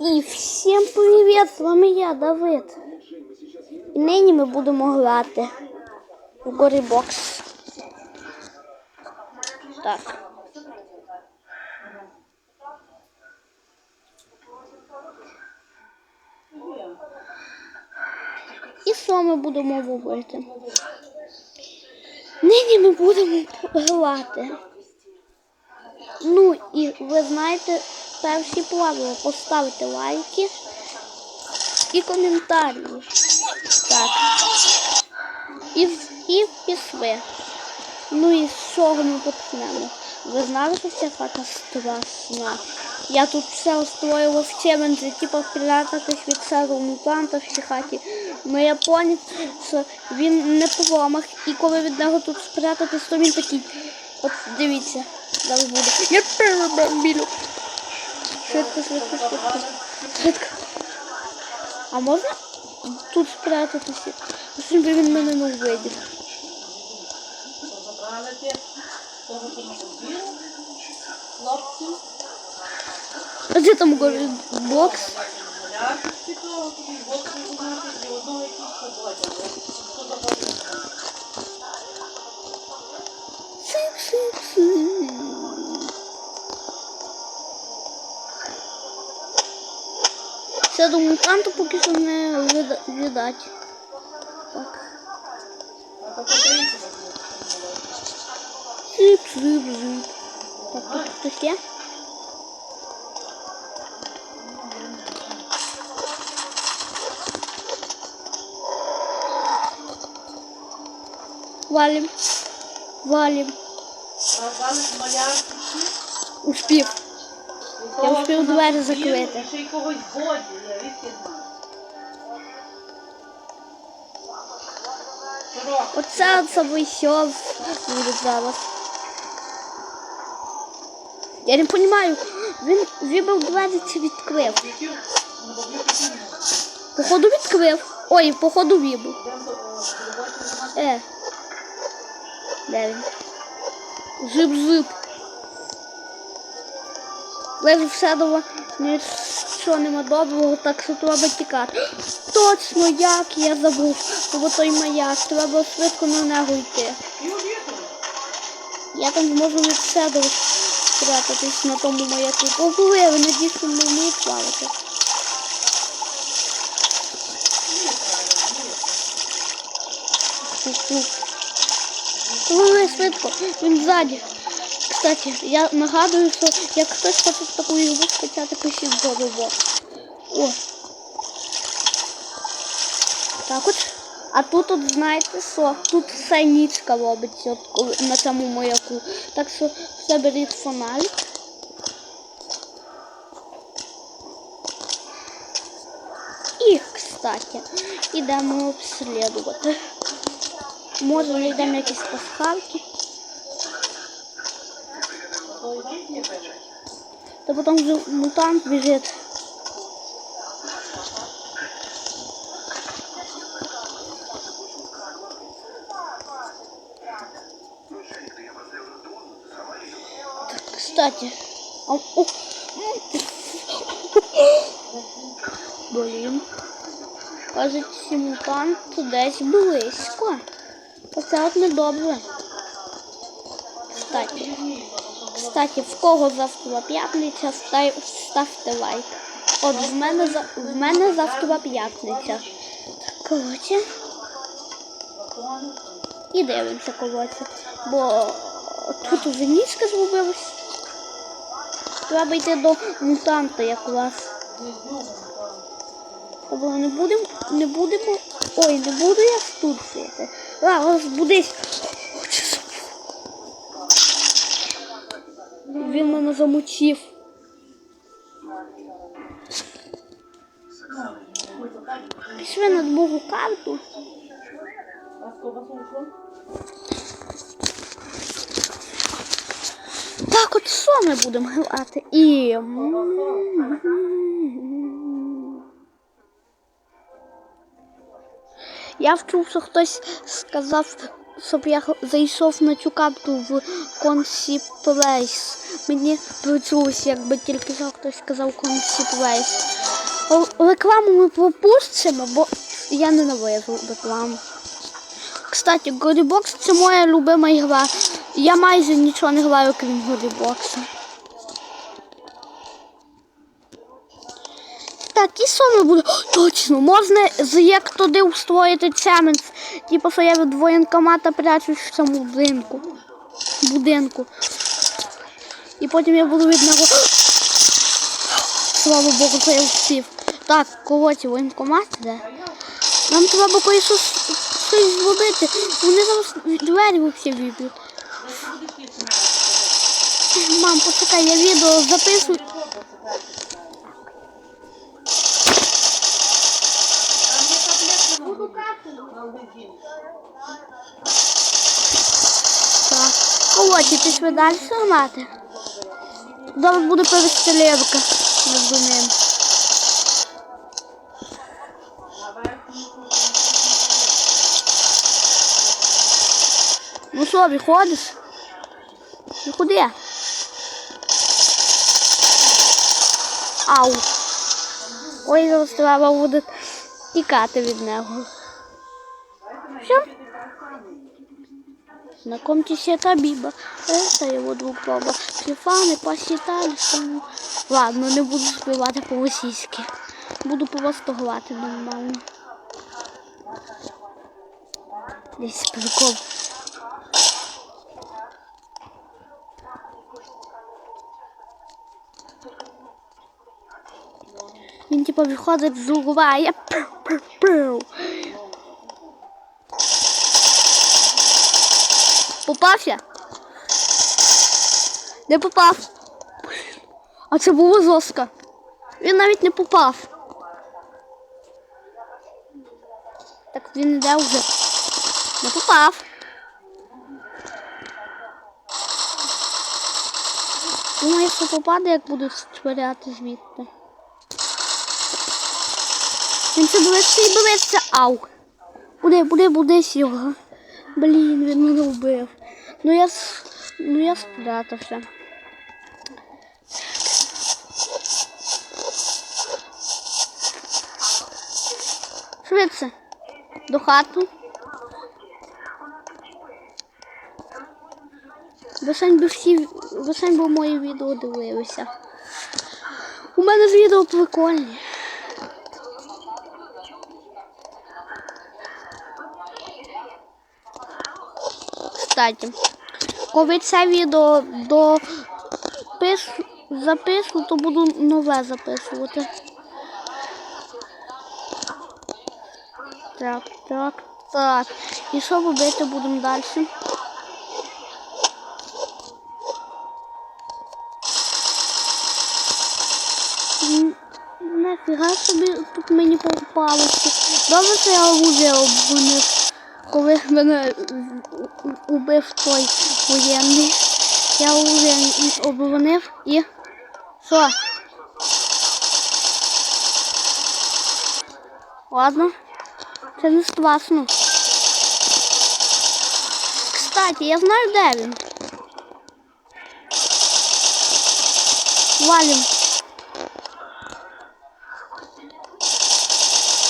І всім привіт! З вами я, Давид. І нині ми будемо грати у Горібокс. Так. І що ми будемо робити? Нині ми будемо грати. Ну і ви знаєте перші правила. Поставити лайки і коментарі. Так. І, і пішли. Ну і з чого ми почнемо? Ви знали, що ця хата страшна? Я тут все устроїла в челенджі, типу прятатись від цього мутанта в цій хаті. Ну я поняв, що він не промах. І коли від нього тут спрятатись, то він такий. От дивіться, зараз буде. Я перебамбілю. Швидко, швидко, швидко. Швидко. А можна тут спрятатися? Щоб він мене не хлопців, А де там бокс? малярки Все до мутанту поки що не вида- видать. Так. Як було. Зип-зип-зип. Так, тут хтось є? Валим. Валим. Успів. Того, встиг двері закрити. Ще й когось годі, я відки знаю. Оце оце вийшов зараз. Я не розумію, він вибив двері чи відкрив. Походу відкрив. Ой, походу вибив. Е. Де він? Зип-зип. Лежу все дома, нічого нема доброго, так що треба тікати. Точно, як я забув, бо той маяк, треба швидко на нього йти. Я там зможу від себе спрятатись на тому маяку. Ого, вони дійсно не вміють плавати. Тук-тук. Швидко, він ззаді. Кстати, я нагадую, що як хтось хоче в таку ігру скачати, пишіть голову. О. Так от. А тут, от знаєте що? Тут все нічка робиться от, на цьому маяку. Так що все беріть фонарик. І, кстати, ідемо обслідувати. Може знайдемо якісь пасхалки. То йдіть, не пише. Та потім вже мутант біжить. Так, кстати. А, о, Блін. Кажуть, ці мутанти десь близько. Оце от недобре. Кстати. Кстати, в кого завтра п'ятниця, ставте лайк. От в мене в мене завтра п'ятниця. Коротше, і дивимося, коротше. Бо тут уже ніжка зробилась. Треба йти до мутанта якраз. Тобто не будемо, не будемо. Ой, не буду я тут жити. А, розбудись. Він мене замучив. Пішли на другу карту. Так, от що ми будемо грати? І. Я вчув, що хтось сказав щоб я зайшов на цю карту в Консі Плейс. Мені почулося, якби тільки що хтось сказав Консі Плейс. Рекламу ми пропустимо, бо я не навижу рекламу. Кстати, Горібокс це моя любима гра. Я майже нічого не граю, крім Горібокса. Так, і що ми буде? Точно, можна як туди устроїти челендж. Типу, що я від воєнкомата прячусь в цьому будинку. Будинку. І потім я буду від нього. Слава Богу, що я встиг. Так, коротше, воєнкомат де? Нам треба кое-що щось зробити. Вони зараз двері взагалі виб'ють. Мам, почекай, я відео записую. Так. Коротше, пішли далі грати. Зараз буде перестрілянка між ними. Ну що, виходиш? Ну куди? Ау. Ой, зараз треба буде тікати від нього. Знакомьтесь, это Биба. Это его друг Боба. Фифаны посчитали, что... ну, Ладно, не буду співати по-російськи. Буду просто грати нормально. Десь прикол. Він типа виходить з угла, а я пу-пу-пу. Попався? Не попав. А це було жорстко. Він навіть не попав. Так він іде вже. Не попав. Думаю, що попаде, як буду створяти звідти. Він це блився і блився. Ау. Буде, буде, буде його. Блін, він мене вбив. Ну я ну я спрятався. Швидше. До хату. Висень би всі, висень би мої відео дивилися. У мене відео прикольні. Кстати, коли це відео до пис... запишу, то буду нове записувати. Так, так, так. І що робити будемо далі? Нафіга собі тут мені попалося. Добре, що я оружие обгонив, коли мене убив той воєнний. Я оружие обгонив і. Що? Ладно. Це не страшно. Кстати, я знаю, де він. Валим.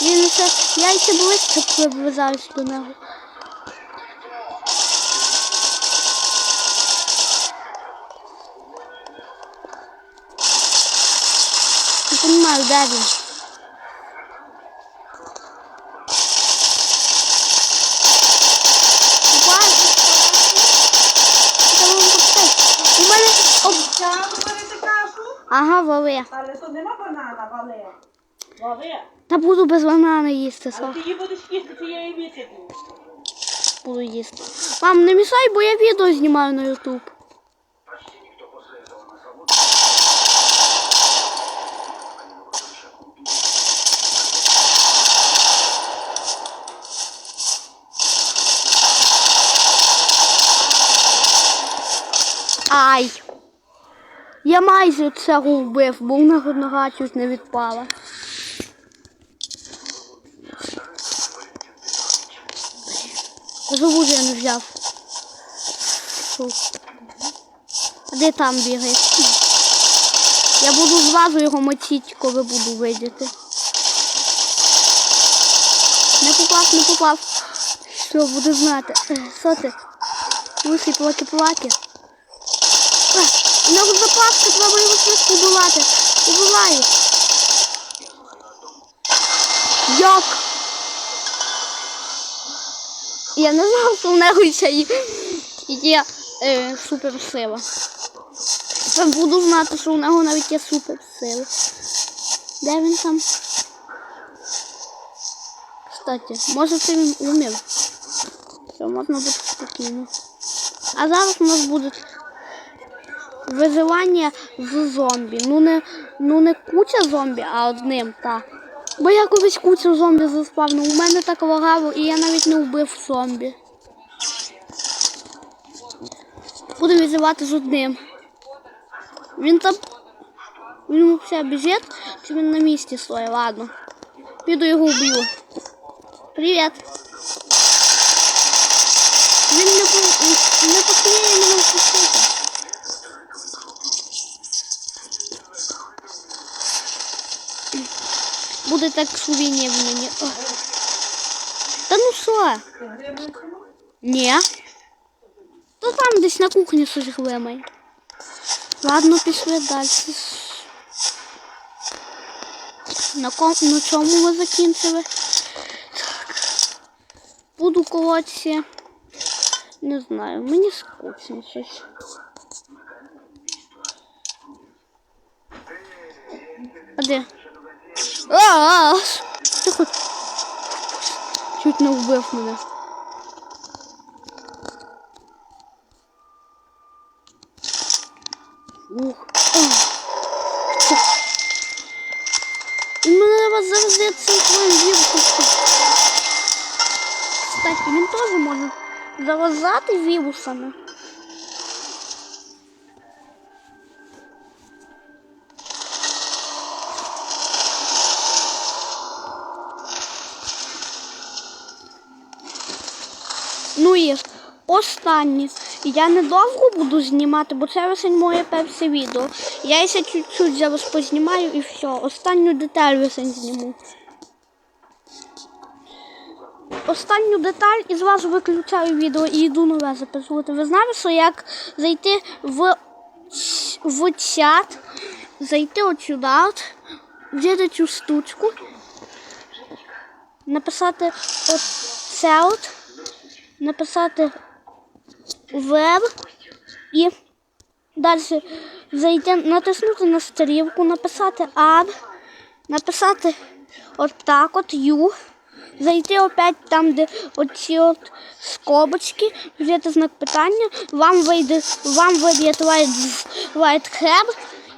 Він ще я ще близько приближаюсь до нього. Не понимаю, де він. У мене Ага, вали. але то нема банана, вали. Вали. Та буду без банана їсти, А со. ти її будеш їсти цієї місяці. Буду їсти. Мам, не мішай, бо я відео знімаю на YouTube. Ай! Я майже цього вбив, бо вона нога чуть не відпала. Живу я не взяв. А де там бігає? Я буду зразу його мочити, коли буду видіти. Не попав, не попав. Що, буду знати. Е, Що ти? Лисий плаки-плаки. У нього запаска, треба його швидко убивати. Убиваю. Як? Я не знав, що в нього ще є, е, суперсила. Тепер буду знати, що у нього навіть є суперсили. Де він там? Кстати, може це він умів. Все, можна бути спокійно. А зараз у нас буде виживання з зомбі. Ну не, ну не куча зомбі, а одним, так. Бо я колись кучу зомбі заспавнив. У мене так лагало, і я навіть не вбив зомбі. Буду визивати з одним. Він там. Він взагалі біжить, чи він на місці стоїть, ладно. Піду його вб'ю. Привіт. Він не, не посміє мене впустити. Буде так сувенір мені. Ох. Та ну що? Ні. То там десь на кухні щось глимає. Ладно, пішли далі. На, ком... на чому ми закінчили? Так. Буду колотися. Не знаю, мені скучно щось. А де? А, Тихо. Чуть не вбив мене. Ух. Мене вас завжди цим твоїм вірусом. Кстати, він теж може заразати вірусами. Ну і останнє. Я недовго буду знімати, бо це лише моє перше відео. Я ще чуть-чуть зараз познімаю і все. Останню деталь лише зніму. Останню деталь і зразу виключаю відео і йду нове записувати. Ви знали, що як зайти в, в чат, зайти от сюди, взяти цю штучку, написати от от, написати веб і далі зайти, натиснути на стрілку, написати add, написати от так от U, зайти опять там, де оці от скобочки, взяти знак питання, вам вийде, вам вийде white,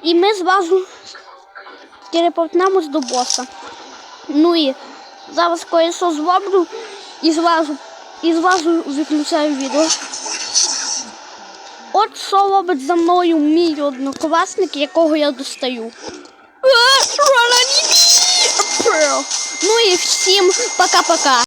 і ми зразу телепортнемось до боса. Ну і зараз кое-що зроблю і зразу, і зразу виключаю відео. От що робить за мною мій однокласник, якого я достаю. Е, Ну і всім пока-пока.